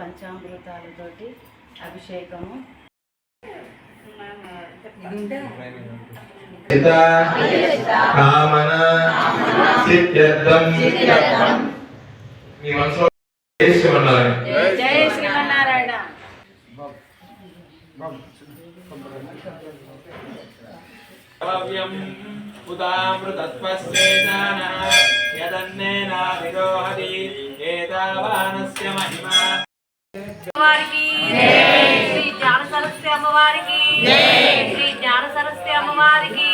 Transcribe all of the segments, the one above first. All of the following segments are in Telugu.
పంచామృతాలతోటి అభిషేకము. కామన సిద్ధ్యర్థం. మీ మనసులో చేసి ఉండాలి జయ శ్రీమన్నారాయణ. కర్తవ్యం ఉదామృతత్వస్యేన యదన్నేనా విరోహతి ఏతావానస్య మహిమా. వారికి శ్రీ జ్ఞాన సరస్వతి అమ్మవారికి. శ్రీ జ్ఞాన సరస్వతి అమ్మవారికి.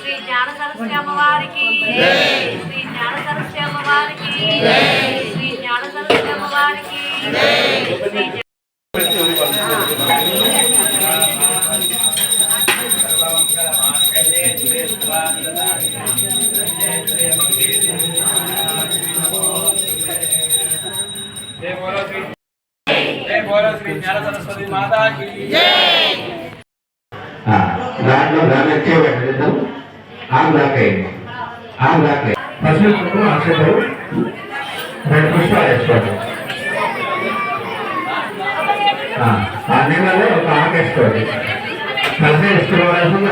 శ్రీ జ్ఞాన సరస్వతి అమ్మవారికి. శ్రీ జ్ఞాన సరస్వతి అమ్మవారికి. శ్రీ జ్ఞాన సరస్వతి అమ్మవారికి. శ్రీ బోలో శ్రీ జ్ఞాన సరస్వతి మాతాకి దాంట్లో దాన్ని వచ్చే పెట్టడం ఆమె దాకా ఆమె దాకా పసుపు అక్షతలు రెండు పుష్పాలు వేసుకోండి ఆ, ఆ నీళ్ళలో ఒక ఆకు వేసుకోండి కలిసి ఇష్టపడాల్సింది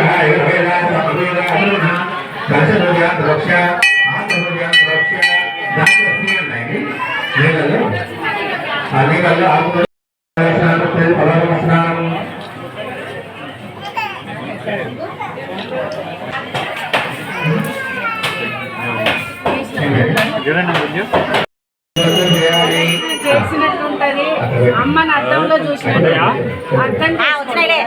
దశ వృక్ష ఆత్మహృదయాంత వృక్ష దాంట్లో ఉన్నాయి నీళ్ళలో ఆ నీళ్ళలో ఆకు చేసినట్టు ఉంటది అమ్మని అద్దంలో చూసినట్టు. అర్థం చేసుకోండి.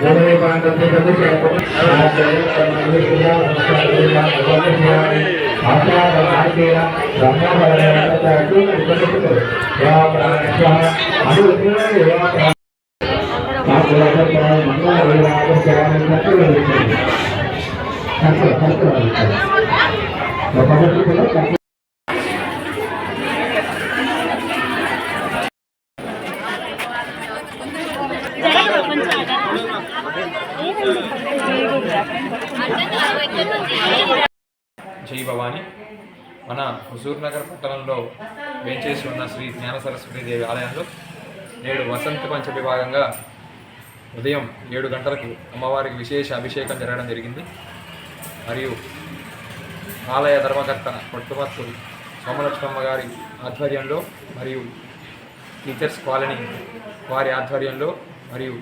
జై భవాని మన హుజూర్ నగర్ పట్టణంలో వేంచేసి ఉన్న శ్రీ జ్ఞాన సరస్వతి దేవి ఆలయంలో నేడు వసంత పంచమి భాగంగా ఉదయం ఏడు గంటలకు అమ్మవారికి విశేష అభిషేకం జరగడం జరిగింది. మరియు ఆలయ ధర్మకర్త పట్టుమత్తు సోమలక్ష్మమ్మ గారి ఆధ్వర్యంలో మరియు టీచర్స్ కాలనీ వారి ఆధ్వర్యంలో మరియు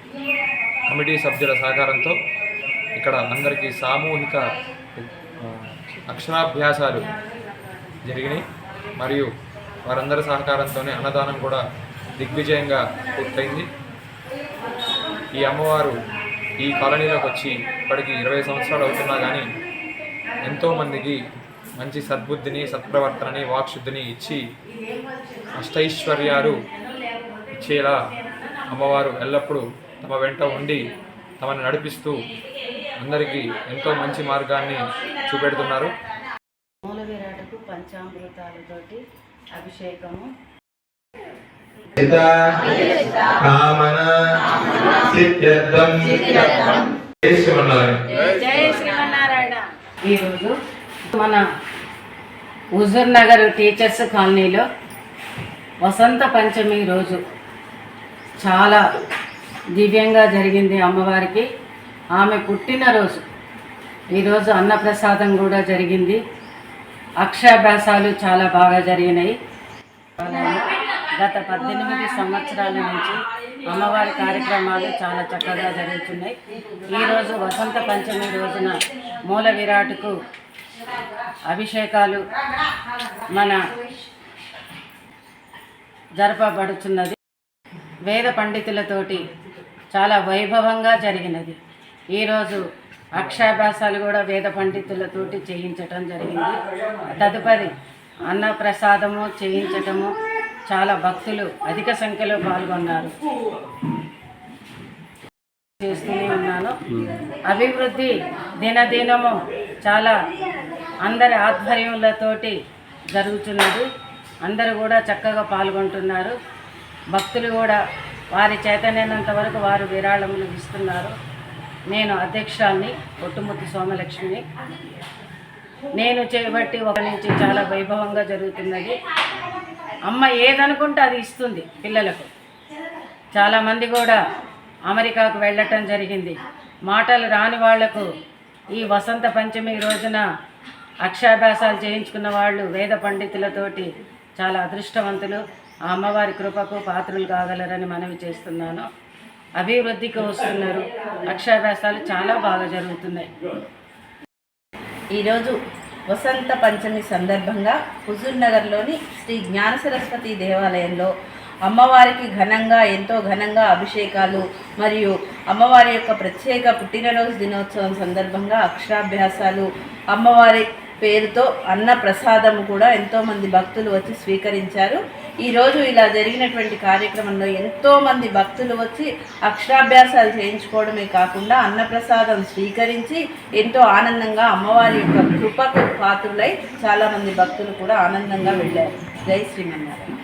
కమిటీ సభ్యుల సహకారంతో ఇక్కడ అందరికీ సామూహిక అక్షరాభ్యాసాలు జరిగినాయి. మరియు వారందరి సహకారంతోనే అన్నదానం కూడా దిగ్విజయంగా పూర్తయింది. ఈ అమ్మవారు ఈ కాలనీలోకి వచ్చి ఇప్పటికి ఇరవై సంవత్సరాలు అవుతున్నా కానీ ఎంతోమందికి మంచి సద్బుద్ధిని సత్ప్రవర్తనని వాక్శుద్ధిని ఇచ్చి అష్టైశ్వర్యాలు ఇచ్చేలా అమ్మవారు ఎల్లప్పుడూ తమ వెంట ఉండి తమను నడిపిస్తూ అందరికీ ఎంతో మంచి మార్గాన్ని చూపెడుతున్నారు. మూల విరాటకు పంచామృతాలతోటి అభిషేకము. కామన సిద్ధ్యర్థం. జయ శ్రీమన్నారాయణ. ఈరోజు మన హుజూర్ నగర్ టీచర్స్ కాలనీలో వసంత పంచమి రోజు చాలా దివ్యంగా జరిగింది అమ్మవారికి. ఆమె పుట్టినరోజు. ఈరోజు అన్నప్రసాదం కూడా జరిగింది. అక్షరాభ్యాసాలు చాలా బాగా జరిగినాయి. గత పద్దెనిమిది సంవత్సరాల నుంచి అమ్మవారి కార్యక్రమాలు చాలా చక్కగా జరుగుతున్నాయి. ఈరోజు వసంత పంచమి రోజున మూల విరాట్కు అభిషేకాలు మన జరపబడుచున్నది. వేద పండితులతోటి చాలా వైభవంగా జరిగినది. ఈరోజు అక్షాభ్యాసాలు కూడా వేద పండితులతోటి చేయించటం జరిగింది. తదుపరి అన్నప్రసాదము చేయించటము చాలా భక్తులు అధిక సంఖ్యలో పాల్గొన్నారు. చేస్తూనే ఉన్నాను. అభివృద్ధి దినదినము చాలా అందరి ఆధ్వర్యములతోటి జరుగుతున్నది. అందరూ కూడా చక్కగా పాల్గొంటున్నారు. భక్తులు కూడా వారి చేతనైనంత వరకు వారు విరాళములు ఇస్తున్నారు. నేను అధ్యక్షాన్ని ఒట్టుముత్తి సోమలక్ష్మిని. నేను చేయబట్టి ఒక నుంచి చాలా వైభవంగా జరుగుతున్నది. అమ్మ ఏదనుకుంటే అది ఇస్తుంది పిల్లలకు. చాలామంది కూడా అమెరికాకు వెళ్ళటం జరిగింది. మాటలు రాని వాళ్ళకు ఈ వసంత పంచమి రోజున అక్షాభ్యాసాలు చేయించుకున్న వాళ్ళు వేద పండితులతోటి చాలా అదృష్టవంతులు. ఆ అమ్మవారి కృపకు పాత్రులు కాగలరని మనవి చేస్తున్నాను. అభివృద్ధికి వస్తున్నారు. అక్షాభ్యాసాలు చాలా బాగా జరుగుతున్నాయి. ఈరోజు వసంత పంచమి సందర్భంగా హుజూర్ నగర్లోని శ్రీ జ్ఞాన సరస్వతి దేవాలయంలో అమ్మవారికి ఘనంగా ఎంతో ఘనంగా అభిషేకాలు మరియు అమ్మవారి యొక్క ప్రత్యేక పుట్టినరోజు దినోత్సవం సందర్భంగా అక్షరాభ్యాసాలు అమ్మవారి పేరుతో అన్న ప్రసాదం కూడా ఎంతోమంది భక్తులు వచ్చి స్వీకరించారు. ఈరోజు ఇలా జరిగినటువంటి కార్యక్రమంలో ఎంతోమంది భక్తులు వచ్చి అక్షరాభ్యాసాలు చేయించుకోవడమే కాకుండా అన్నప్రసాదం స్వీకరించి ఎంతో ఆనందంగా అమ్మవారి యొక్క కృపకు పాత్రులై చాలామంది భక్తులు కూడా ఆనందంగా వెళ్ళారు. జై శ్రీమన్నారాయణ.